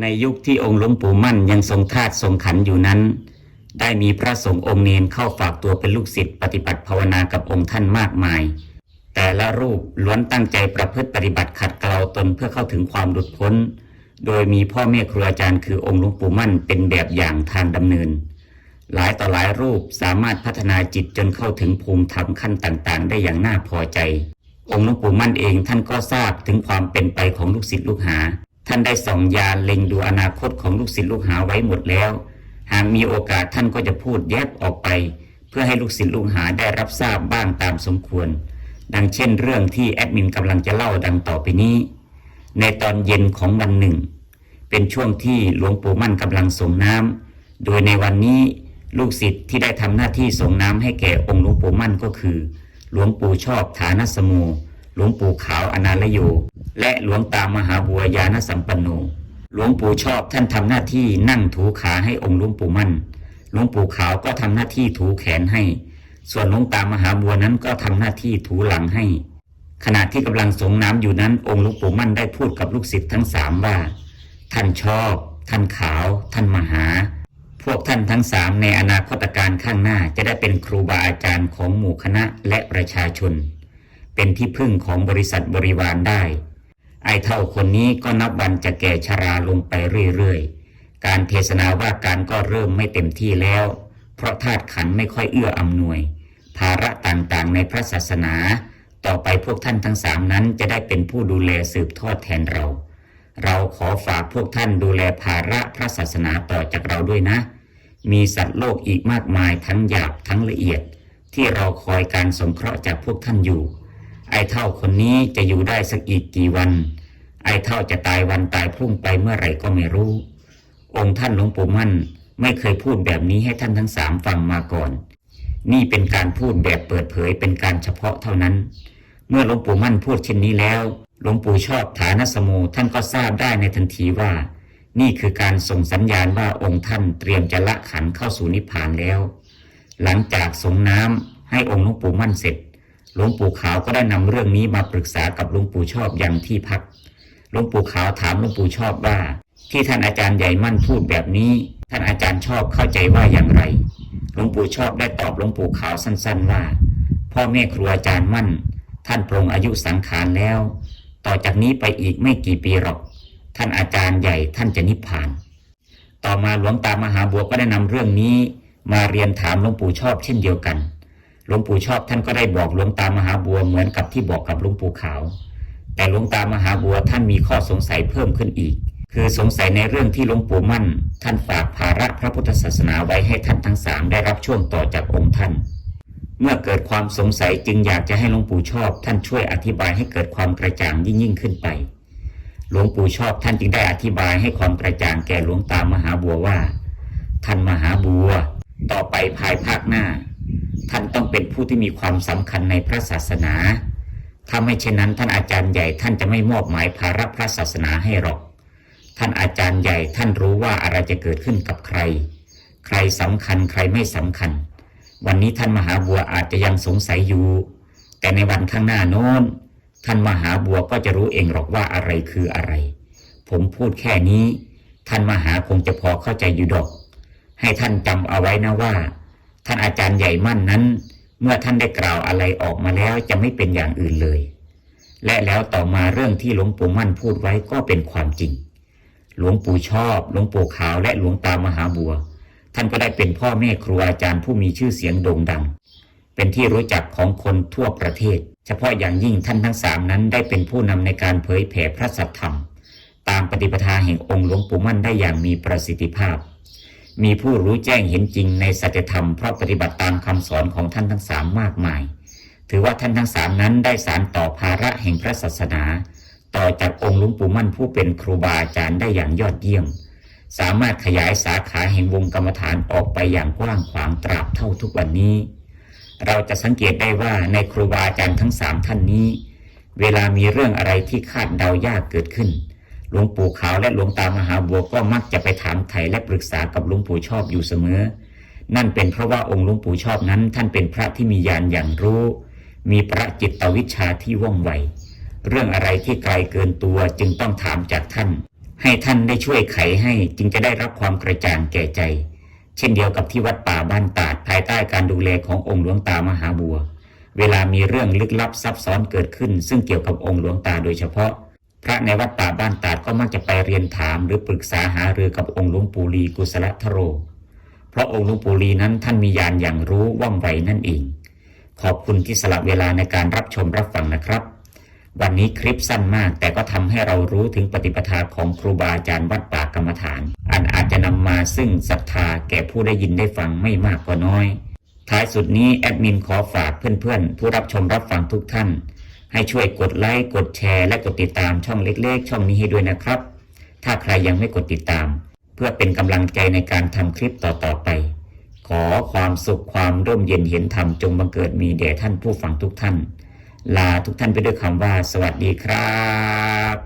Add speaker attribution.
Speaker 1: ในยุคที่องค์หลวงปู่มั่นยังทรงธาตุทรงขันอยู่นั้น ได้มีพระสงฆ์องค์เนนเข้าฝากตัวเป็นลูกศิษย์ปฏิบัติภาวนากับองค์ท่านมากมาย แต่ละรูปล้วนตั้งใจประพฤติปฏิบัติขัดเกลาตนเพื่อเข้าถึงความหลุดพ้น โดยมีพ่อแม่ครูอาจารย์คือองค์หลวงปู่มั่นเป็นแบบอย่างทางดำเนิน หลายต่อหลายรูปสามารถพัฒนาจิตจนเข้าถึงภูมิธรรมขั้นต่างๆ ได้อย่างน่าพอใจ องค์หลวงปู่มั่นเองท่านก็ทราบถึงความเป็นไปของลูกศิษย์ลูกหา ท่านได้ส่องยานเล็งดูอนาคตของลูกศิษย์ลูกหาไว้หมดแล้ว หากมีโอกาสท่านก็จะพูดแยบออกไป เพื่อให้ลูกศิษย์ลูกหาได้รับทราบบ้างตามสมควร ดังเช่นเรื่องที่แอดมินกำลังจะเล่าดังต่อไปนี้ ในตอนเย็นของวันหนึ่ง เป็นช่วงที่หลวงปู่มั่นกำลังส่งน้ำโดยในวันนี้ลูกศิษย์ที่ได้ทำหน้าที่ส่งน้ำให้แก่องค์หลวงปู่มั่นก็คือ หลวงปู่ชอบฐานสโม หลวงปู่ขาวอนาลโย และหลวงตามหาบัวยานสัมปันโน หลวงปู่ชอบท่านทำหน้าที่นั่งถูขาให้องค์หลวงปู่มั่น หลวงปู่ขาวก็ทำหน้าที่ถูแขนให้ ส่วนหลวงตามหาบัวนั้นก็ทำหน้าที่ถูหลังให้ ขณะที่กำลังสงน้ำอยู่นั้น องค์หลวงปู่มั่นได้พูดกับลูกศิษย์ทั้งสามว่า ท่านชอบ ท่านขาว ท่านมหา พวกท่านทั้งสามในอนาคตการข้างหน้าจะได้เป็นครูบาอาจารย์ของหมู่คณะและประชาชน เป็นที่พึ่งของบริษัทบริวารได้ ไอเท่าคนนี้ก็นับวันจะแก่ชราลงไปเรื่อยๆ การเทศนาว่าการก็เริ่มไม่เต็มที่แล้ว เพราะธาตุขันไม่ค่อยเอื้ออำนวย ภาระต่างๆในพระศาสนา ต่อไปพวกท่านทั้งสามนั้นจะได้เป็นผู้ดูแลสืบทอดแทนเรา เราขอฝากพวกท่านดูแลภาระพระศาสนาต่อจากเราด้วยนะ มีสัตว์โลกอีกมากมายทั้งหยาบทั้งละเอียด ที่เราคอยการสงเคราะห์จากพวกท่านอยู่ ไอ้เท่าคนนี้จะอยู่ได้สักอีกกี่วัน ไอ้เท่าจะตายวันตายพรุ่งไปเมื่อไหร่ก็ไม่รู้ องค์ท่านหลวงปู่มั่นไม่เคยพูดแบบนี้ให้ท่านทั้งสามฟังมาก่อน นี่เป็นการพูดแบบเปิดเผยเป็นการเฉพาะเท่านั้น เมื่อหลวงปู่มั่นพูดเช่นนี้แล้วหลวงปู่ชอบฐานสโมท่านก็ทราบได้ในทันทีว่า นี่คือการส่งสัญญาณว่าองค์ท่านเตรียมจะละขันเข้าสู่นิพพานแล้ว หลังจากสงน้ำให้องค์หลวงปู่มั่นเสร็จ หลวงปู่ขาวก็ได้นำเรื่องนี้มาปรึกษากับหลวงปู่ชอบอย่างที่พักหลวงปู่ขาวถามหลวงปู่ชอบว่า ที่ท่านอาจารย์ใหญ่มั่นพูดแบบนี้ ท่านอาจารย์ชอบเข้าใจว่าอย่างไรหลวงปู่ชอบได้ตอบหลวงปู่ขาวสั้น ๆว่า พ่อแม่ครูอาจารย์มั่น ท่านปรงอายุสังขารแล้ว ต่อจากนี้ไปอีกไม่กี่ปีหรอก ท่านอาจารย์ใหญ่ท่านจะนิพพาน ต่อมาหลวงตามหาบัวก็ได้นำเรื่องนี้ มาเรียนถามหลวงปู่ชอบเช่นเดียวกัน หลวงปู่ชอบท่านก็ได้บอกหลวงตามหาบัวเหมือนกับที่บอกกับหลวงปู่ขาว แต่หลวงตามหาบัวท่านมีข้อสงสัยเพิ่มขึ้นอีก คือสงสัยในเรื่องที่หลวงปู่มั่น ท่านฝากภาระพระพุทธศาสนาไว้ให้ท่านทั้งสามได้รับช่วงต่อจากองค์ท่าน เมื่อเกิดความสงสัยจึงอยากจะให้หลวงปู่ชอบ ท่านช่วยอธิบายให้เกิดความกระจ่างยิ่งยิ่งขึ้นไป หลวงปู่ชอบท่านจึงได้อธิบายให้ความกระจ่างแก่หลวงตามหาบัวว่า ท่านมหาบัว ต่อไปภายภาคหน้า ท่านต้องเป็นผู้ที่มีความสำคัญในพระศาสนา ถ้าไม่เช่นนั้น ท่านอาจารย์ใหญ่ท่านจะไม่มอบหมายภาระพระศาสนาให้หรอก ท่านอาจารย์ใหญ่ท่านรู้ว่าอะไรจะเกิดขึ้นกับใคร ใครสำคัญใครไม่สำคัญ วันนี้ท่านมหาบัวอาจจะยังสงสัยอยู่ แต่ในวันข้างหน้าโน้น ท่านมหาบัวก็จะรู้เองหรอกว่าอะไรคืออะไร ผมพูดแค่นี้ ท่านมหาคงจะพอเข้าใจอยู่ดอก ให้ท่านจำเอาไว้นะว่า ท่านอาจารย์ใหญ่มั่นนั้น เมื่อท่านได้กล่าวอะไรออกมาแล้วจะไม่เป็นอย่างอื่นเลย และแล้วต่อมาเรื่องที่หลวงปู่มั่นพูดไว้ก็เป็นความจริง หลวงปู่ชอบ หลวงปู่ขาวและหลวงตามหาบัว ท่านก็ได้เป็นพ่อแม่ครูอาจารย์ผู้มีชื่อเสียงโด่งดัง เป็นที่รู้จักของคนทั่วประเทศ เฉพาะอย่างยิ่งท่านทั้งสามนั้นได้เป็นผู้นำในการเผยแผ่พระสัทธรรม ตามปฏิปทาแห่งองค์หลวงปู่มั่นได้อย่างมีประสิทธิภาพ มีผู้รู้แจ้งเห็นจริงในสัจธรรมเพราะปฏิบัติตามคำสอนของท่านทั้งสามมากมาย ถือว่าท่านทั้งสามนั้นได้สารต่อภาระแห่งพระศาสนา ต่อจากองค์หลวงปู่มั่นผู้เป็นครูบาอาจารย์ได้อย่างยอดเยี่ยม สามารถขยายสาขาแห่งวงกรรมฐานออกไปอย่างกว้างขวางตราบเท่าทุกวันนี้ เราจะสังเกตได้ว่าในครูบาอาจารย์ทั้งสามท่านนี้ เวลามีเรื่องอะไรที่คาดเดายากเกิดขึ้น หลวงปู่ขาวและหลวงตามหาบัวก็มักจะไปถามไถ่และปรึกษากับหลวงปู่ชอบอยู่เสมอ นั่นเป็นเพราะว่าองค์หลวงปู่ชอบนั้น ท่านเป็นพระที่มีญาณอย่างรู้ มีพระจิตวิชาที่ว่องไว เรื่องอะไรที่ไกลเกินตัวจึงต้องถามจากท่าน ให้ท่านได้ช่วยไขให้จึงจะได้รับความกระจ่างแก่ใจ เช่นเดียวกับที่วัดป่าบ้านตาดภายใต้การดูแลขององค์หลวงตามหาบัว เวลามีเรื่องลึกลับซับซ้อนเกิดขึ้น ซึ่งเกี่ยวกับองค์หลวงตาโดยเฉพาะ พระในวัดป่าบ้านตาดก็มักจะไปเรียนถามหรือปรึกษาหารือกับองค์หลวงปู่ลีกุศลทโร เพราะองค์หลวงปู่ลีนั้นท่านมีญาณอย่างรู้ว่องไวนั่นเอง ขอบคุณที่สละเวลาในการรับชมรับฟังนะครับ วันนี้คลิปสั้นมากแต่ก็ทำให้เรารู้ถึงปฏิปทาของครูบาอาจารย์วัดป่ากรรมฐาน อันอาจจะนำมาซึ่งศรัทธาแก่ผู้ได้ยินได้ฟังไม่มากก็น้อย ท้ายสุดนี้แอดมินขอฝากเพื่อนๆผู้รับชมรับฟังทุกท่าน ให้ช่วยกดไลค์กดแชร์และกดติดตามช่องเล็ก ๆ ช่องนี้ให้ด้วยนะครับ ถ้าใครยังไม่กดติดตาม เพื่อเป็นกำลังใจในการทำคลิปต่อๆไป ขอความสุขความร่มเย็นเห็นธรรมจงบังเกิดมีแด่ท่านผู้ฟังทุกท่าน ลาทุกท่านไปด้วยคำว่า สวัสดีครับ